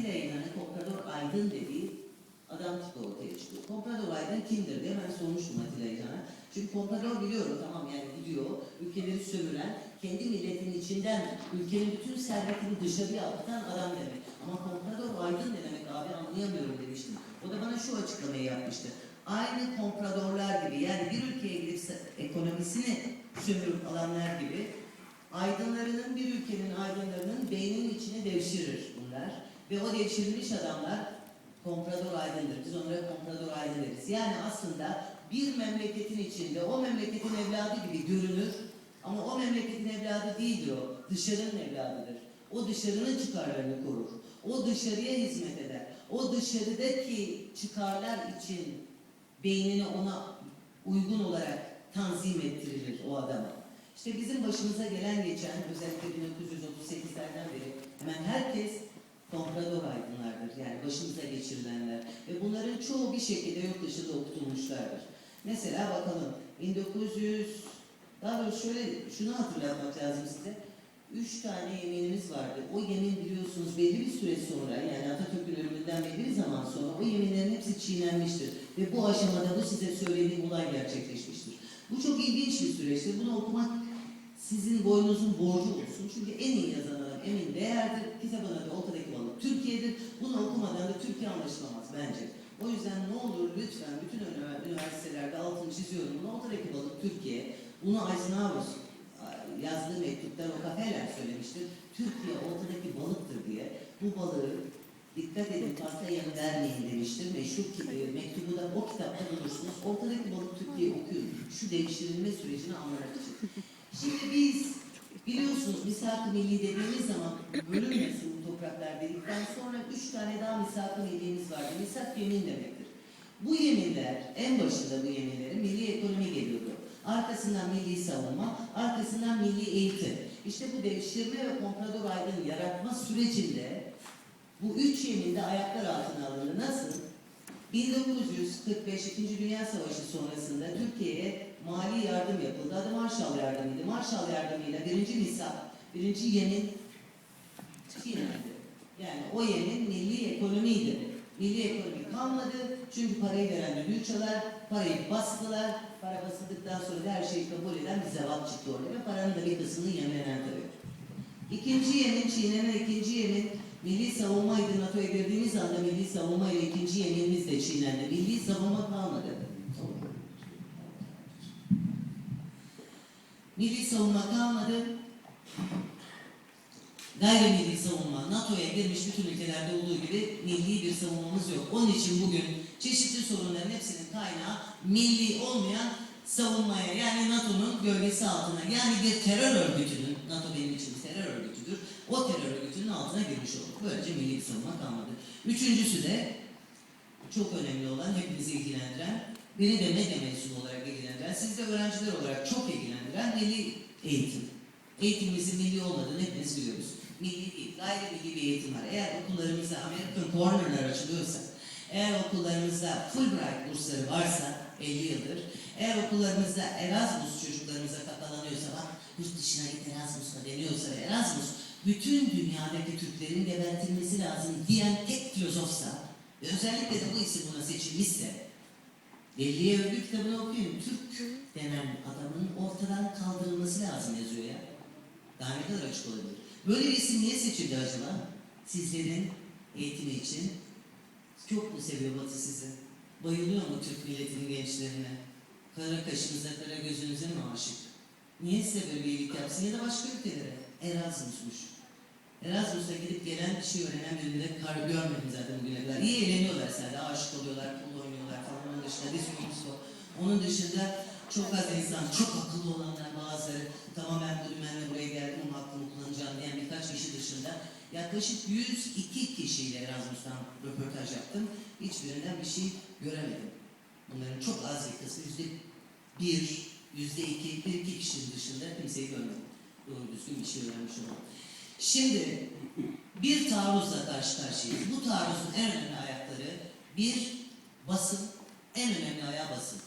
Atilla İlhan'ın Komprador Aydın dediği adam tipi ortaya çıkıyor. Komprador Aydın kimdir diye ben sormuştum Atilla İlhan'a. Çünkü Komprador biliyorum tamam yani gidiyor, ülkeleri sömüren, kendi milletinin içinden ülkenin bütün servetini dışarıya atan adam demek. Ama Komprador Aydın ne demek abi anlayamıyorum demiştim. O da bana şu açıklamayı yapmıştı. Aynı kompradorlar gibi yani bir ülkeye gidip ekonomisini sömürüp alanlar gibi aydınlarının bir ülkenin aydınlarının beyninin içine devşirir bunlar. Ve o devşirilmiş adamlar komprador aydındır. Biz onlara komprador aydın deriz. Yani aslında bir memleketin içinde o memleketin evladı gibi görünür ama o memleketin evladı değildir o. Dışarının evladıdır. O dışarının çıkarlarını korur. O dışarıya hizmet eder. O dışarıdaki çıkarlar için beynini ona uygun olarak tanzim ettirilir o adama. İşte bizim başımıza gelen geçen özellikle 1938'lerden beri hemen herkes komprador aydınlardır. Yani başımıza geçirilenler. Ve bunların çoğu bir şekilde yurt dışında okutulmuşlardır. Mesela bakalım 1900 daha doğrusu şöyle şunu hatırlatmak lazım size. Üç tane yeminimiz vardı. O yemin biliyorsunuz belli bir süre sonra yani Atatürk'ün ölümünden belli bir zaman sonra o yeminlerin hepsi çiğnenmiştir. Ve bu aşamada bu size söylediğim olay gerçekleşmiştir. Bu çok ilginç bir süreçtir. Bunu okumak sizin boynunuzun borcu olsun. Çünkü en iyi yazan adam Emin Değer'dir. Kitabın adı Ortadaki Balık Türkiye'dir. Bunu okumadan da Türkiye anlaşılamaz bence. O yüzden ne olur lütfen bütün ünivers- üniversitelerde altını çiziyorum. Bunu Ortadaki Balık Türkiye. Bunu Eisenhower yazdığı mektupta Rockefeller söylemiştir. Türkiye ortadaki balıktır diye. Bu balığı dikkat edin fazla yanı vermeyin demiştir. Meşhur e, mektubu da o kitapta bulursunuz. Ortadaki balık Türkiye okuyun. Şu devşirilme sürecini anlamak için. Şimdi biz biliyorsunuz misak-ı milli dediğimiz zaman bölünmesin bu topraklar dedikten sonra üç tane daha misak-ı millimiz vardı. Misak yemin demektir. Bu yeminler, en başında bu yeminlerin milli ekonomi geliyordu. Arkasından milli savunma, arkasından milli eğitim. İşte bu devşirme ve komprador aydın yaratma sürecinde bu üç yemin ayaklar altına alındı. Nasıl? 1945 İkinci Dünya Savaşı sonrasında Türkiye'ye mali yardım yapıldı. Adı Marshall Yardımıydı. Marshall Yardımıyla birinci misak, birinci yemin çiğnendi. Yani o yemin milli ekonomiydi. Milli ekonomi kalmadı. Çünkü parayı veren düdüğü çalar, parayı bastılar. Para basıldıktan sonra her şeyi kabul eden bir zevat çıktı orada ve paranın da bir kısmını yemlenen tabii. İkinci yemin, çiğnenen ikinci yemin milli savunmaydı. NATO'ya girdiğimiz anda milli savunma ile ikinci yeminimiz de çiğnendi. Milli savunma kalmadı. Milli savunma kalmadı. Gayrimilli savunma, NATO'ya girmiş bütün ülkelerde olduğu gibi milli bir savunmamız yok. Onun için bugün çeşitli sorunların hepsinin kaynağı milli olmayan savunmaya yani NATO'nun gölgesi altına yani bir terör örgütünün, NATO benim için terör örgütüdür, o terör örgütünün altına girmiş olduk. Böylece milli bir savunma kalmadı. Üçüncüsü de çok önemli olan, hepimizi ilgilendiren, beni de medya mensubu olarak ilgilendiren, siz de öğrenciler olarak çok ilgilendiren milli eğitim. Eğitimimizin milli olmadığını hepimiz biliyoruz. Milli değil, gayri milli bir eğitim var. Eğer okullarımızda American Corner'lar açılıyorsa, eğer okullarımızda Fulbright bursları varsa 50 yıldır, eğer okullarımızda Erasmus çocuklarımıza kakalanıyorsa, bak yurt dışına git Erasmus'la deniyorsa ve Erasmus bütün dünyadaki Türklerin gebertilmesi lazım diyen tek filozofsa ve özellikle de bu isim buna seçilmişse Belliye Övgü kitabını okuyun. Türk denen adamın ortadan kaldırılması lazım yazıyor ya. Daha ne kadar açık olabilir? Böyle bir isim niye seçildi acaba? Sizlerin eğitimi için. Çok mu seviyor Batı sizi? Bayılıyor mu Türk milletinin gençlerine? Kara kaşınıza, kara gözünüze mi aşık? Niye size böyle yapsın ya da başka ülkelere? Erasmus'muş. Erasmus'a gidip gelen bir şey öğrenen birini de kar görmedim zaten bugüne kadar. İyi eğleniyorlar sadece, aşık oluyorlar, pul oynuyorlar falan. Onun dışında bir sürü o. Onun dışında çok az insan, çok akıllı olanlar bazıları tamam ben bu dümenle buraya geldim aklımı kullanacağım diyen birkaç kişi dışında yaklaşık 102 kişiyle Erasmus'tan röportaj yaptım. Hiçbirinden bir şey göremedim. Bunların çok az bir kısmı yüzde bir, yüzde iki, bir iki kişinin dışında kimseyi görmedim. Doğru düzgün bir şey öğrenmiş oldum. Şimdi bir taarruzla karşı karşıyayız. Bu taarruzun en önemli ayakları bir basın, en önemli ayağı basın.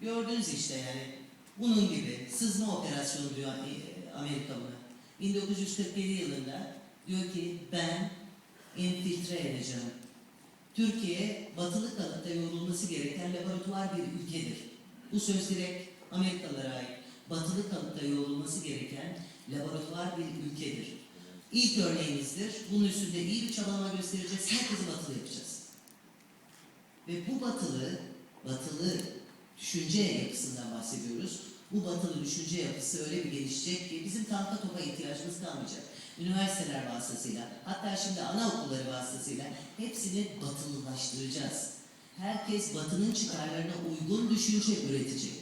Gördünüz işte yani bunun gibi sızma operasyonu diyor e, Amerika buna. 1947 yılında diyor ki ben infiltre edeceğim. Türkiye, batılı kalıpta yoğrulması gereken laboratuvar bir ülkedir. Bu söz direkt Amerikalılara ait. Batılı kalıpta yoğrulması gereken laboratuvar bir ülkedir. İlk örneğimizdir. Bunun üstünde iyi bir çabalama göstereceğiz. Herkesi batılı yapacağız. Ve bu batılı, batılı düşünce yapısından bahsediyoruz. Bu batılı düşünce yapısı öyle bir gelişecek ki bizim tanka topa ihtiyacımız kalmayacak. Üniversiteler vasıtasıyla, hatta şimdi anaokulları vasıtasıyla hepsini batılılaştıracağız. Herkes batının çıkarlarına uygun düşünce üretecek.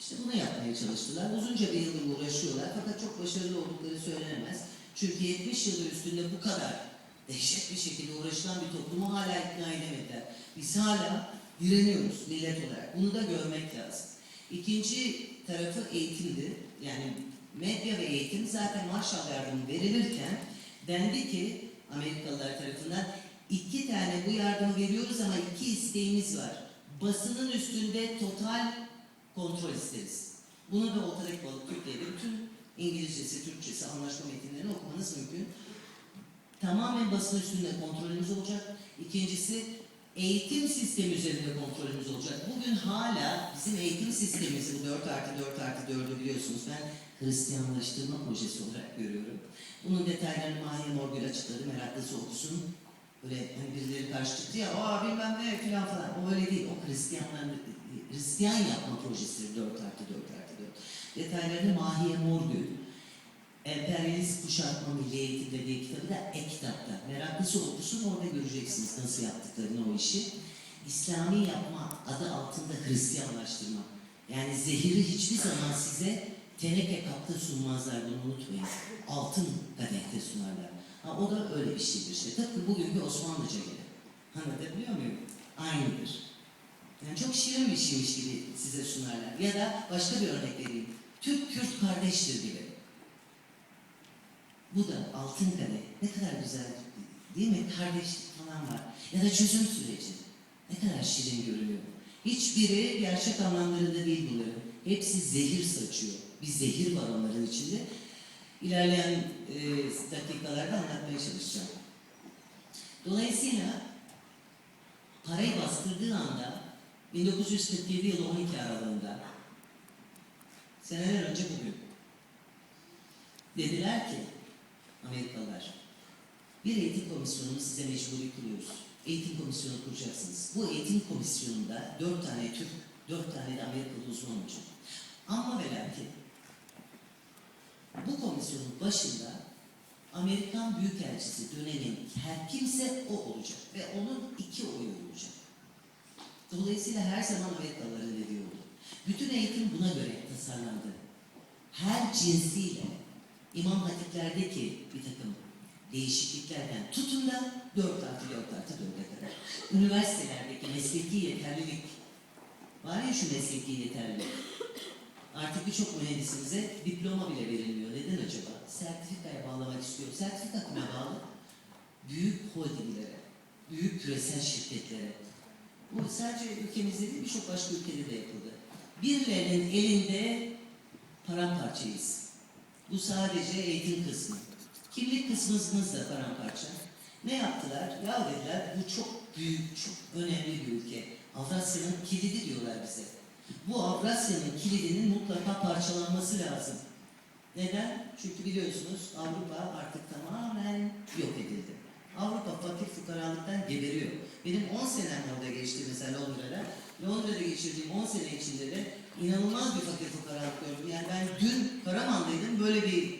İşte bunu yapmaya çalıştılar. Uzunca bir yıldır uğraşıyorlar fakat çok başarılı oldukları söylenemez. Çünkü 70 yılın üstünde bu kadar dehşet bir şekilde uğraşılan bir toplumu hala ikna edemediler. Biz hala direniyoruz millet olarak. Bunu da görmek lazım. İkinci tarafı eğitimdi. Yani medya ve eğitim zaten Marshall yardımı verilirken dendi ki Amerikalılar tarafından iki tane bu yardımı veriyoruz ama iki isteğimiz var. Basının üstünde total kontrol isteriz. Bunu da ortadaki Türkiye'de bütün İngilizcesi, Türkçesi, anlaşma metinlerini okumanız mümkün. Tamamen basın üstünde kontrolümüz olacak. İkincisi eğitim sistemi üzerinde kontrolümüz olacak. Bugün hala bizim eğitim sistemimizi bu 4 artı 4 artı 4'ü biliyorsunuz. Ben Hristiyanlaştırma projesi olarak görüyorum. Bunun detaylarını Mahir Morgül açıkladı. Meraklısı okusun. Böyle hani birileri karşı çıktı ya, aa bilmem ne filan falan. O öyle değil. O Hristiyanlar, Hristiyan yapma projesidir 4 artı 4 artı 4. Detaylarını Mahiye Morgül, Emperyalist Kuşatma Milli Eğitim dediği kitabı da e-kitapta. Meraklısı okusun orada göreceksiniz nasıl yaptıklarını o işi. İslami yapma adı altında Hristiyanlaştırma. Yani zehiri hiçbir zaman size teneke kapta sunmazlar bunu unutmayın. Altın kadehte sunarlar. Ha, o da öyle bir şeydir işte. Tıpkı bugünkü Osmanlıca gibi. Anlatabiliyor muyum? Aynıdır. Yani çok şirin bir şeymiş gibi size sunarlar. Ya da başka bir örnek vereyim. Türk-Kürt kardeştir gibi. Bu da altın kare. Ne kadar güzel değil mi? Kardeşlik falan var. Ya da çözüm süreci. Ne kadar şirin görünüyor. Hiçbiri gerçek anlamlarında değil bunların. Hepsi zehir saçıyor. Bir zehir var onların içinde. İlerleyen e, dakikalarda anlatmaya çalışacağım. Dolayısıyla parayı bastırdığı anda 1947 yılı 12 aralığında seneler önce bugün dediler ki Amerikalılar bir eğitim komisyonunu size mecburi kılıyoruz. Eğitim komisyonu kuracaksınız. Bu eğitim komisyonunda dört tane Türk, dört tane de Amerikalı uzman olacak. Ama ve lakin bu komisyonun başında Amerikan Büyükelçisi dönemin her kimse o olacak ve onun iki oyu olacak. Dolayısıyla her zaman Amerikalıların dediği oldu. Bütün eğitim buna göre tasarlandı. Her cinsiyle İmam Hatiplerdeki bir takım değişikliklerden tutun da 4 artı 4 artı 4'e kadar. Üniversitelerdeki mesleki yeterlilik var ya şu mesleki yeterlilik. Artık birçok mühendisimize diploma bile verilmiyor. Neden acaba? Sertifikaya bağlamak istiyor. Sertifika kime bağlı? Büyük holdinglere, büyük küresel şirketlere. Bu sadece ülkemizde değil birçok başka ülkede de yapıldı. Birilerinin elinde paramparçayız. Bu sadece eğitim kısmı. Kimlik kısmımız da paramparça. Ne yaptılar? Ya dediler bu çok büyük, çok önemli bir ülke. Avrasya'nın kilidi diyorlar bize. Bu Avrasya'nın kilidinin mutlaka parçalanması lazım. Neden? Çünkü biliyorsunuz Avrupa artık tamamen yok edildi. Avrupa fakir fukaralıktan geberiyor. Benim 10 senem orada geçti mesela Londra'da. Londra'da geçirdiğim 10 sene içinde de inanılmaz bir fakir fukaralık gördüm. Yani ben dün Karaman'daydım böyle bir